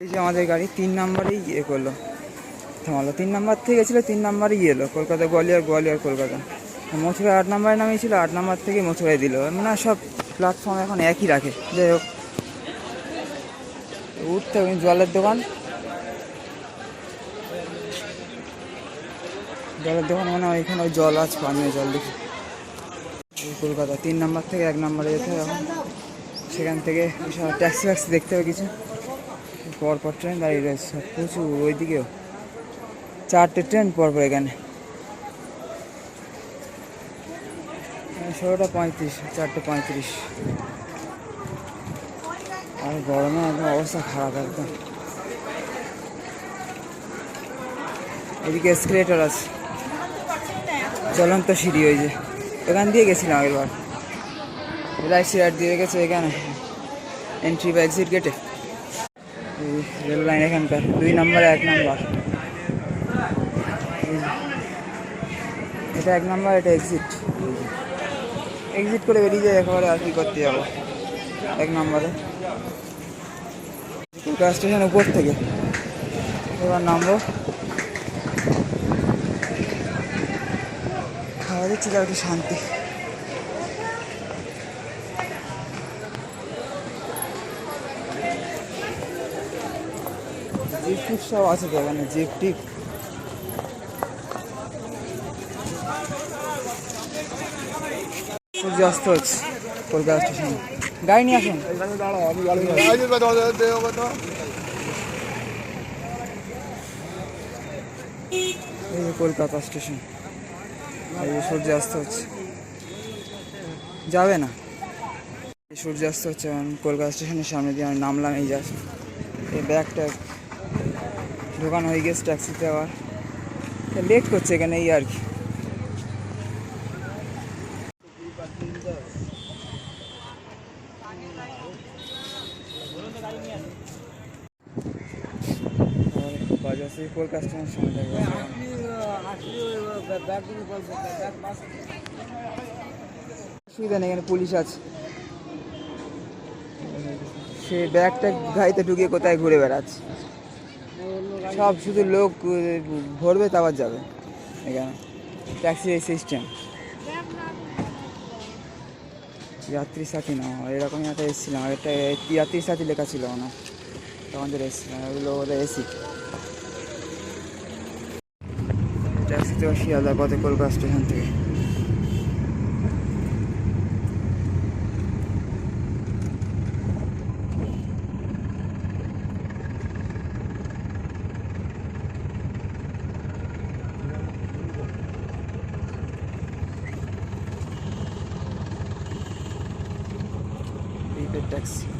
এই যে আমাদের গাড়ি তিন নাম্বারেই ইয়ে করল। থামালো। তিন নাম্বার থেকে গেছিল, তিন নাম্বারে ইয়ে এলো, কলকাতা, গোয়ালিয়র গোয়ালিয়র, কলকাতা। মথুরা আট নাম্বারে নামিয়েছিল আট নাম্বার থেকে মথুরায় দিল। না সব প্ল্যাটফর্ম এখন একই রাখে। যাই হোক। উঠতে হবে, জলের দোকান। জলের দোকান মানে ওইখানে ওই জল আছে, পানীয় জল দেখি। কলকাতা। তিন নাম্বার থেকে এক নাম্বারে যেতে হবে এখন। সেখান থেকে ট্যাক্সি ফ্যাক্সি দেখতে হবে কিছু। পরপর ট্রেন দাঁড়িয়ে রয়েছে। প্রচুর ওইদিকেও। চারটে ট্রেন পরপর এখানে। ষোলোটা পঁয়ত্রিশ, চারটে পঁয়ত্রিশ। আর গরমে একদম অবস্থা খারাপ একদম। এদিকে এসকেলেটার আছে। চলন্ত সিঁড়ি ওই যে। এখান দিয়ে গেছিলাম আগেরবার। রাইট সাইড দিয়ে গেছে এখানে। এন্ট্রি বা এক্সিট গেটে রেল লাইন এখানকার, দুই নম্বরে এক নাম্বার। এটা এক নাম্বার, এটা এক্সিট এক্সিট করে বেরিয়ে যায় একেবারে আর কি করতে যাব। এক নম্বরে। কলকাতা স্টেশন উপর থেকে। এবার নামবো। খাওয়া দিচ্ছি তার একটু শান্তি। জিপ সব আছে তো এখানে জিপ টিপ। সূর্যাস্ত হচ্ছে, কলকাতা স্টেশনে। গাড়ি নিয়ে আসুন। এই যে কলকাতা স্টেশন, এই যে সূর্যাস্ত হচ্ছে। যাবে না। সূর্যাস্ত হচ্ছে কলকাতা স্টেশনের সামনে দিয়ে আমি নামলাম, এই জাস্ট। এই ব্যাগটা ঢোকানো হয়ে গেছে ট্যাক্সিতে আবার। লেট করছে এখানে এই আর কি। অসুবিধা নেই, এখানে পুলিশ আছে। সে ব্যাগটা গাড়িতে ঢুকিয়ে কোথায় ঘুরে বেড়াচ্ছে? সব শুধু লোক ভরবে, তারপর যাবে। এখানে। ট্যাক্সি এই সিস্টেম যাত্রী সাথী না, এরকমই একটা এসেছিলাম। একটা যাত্রী সাথী লেখা ছিল না তখন যে এসেছিলাম ওগুলো ওদের এসি ট্যাক্সিতে শিয়ালদা পথে কলকাতা স্টেশন থেকে। ট্যাক্সি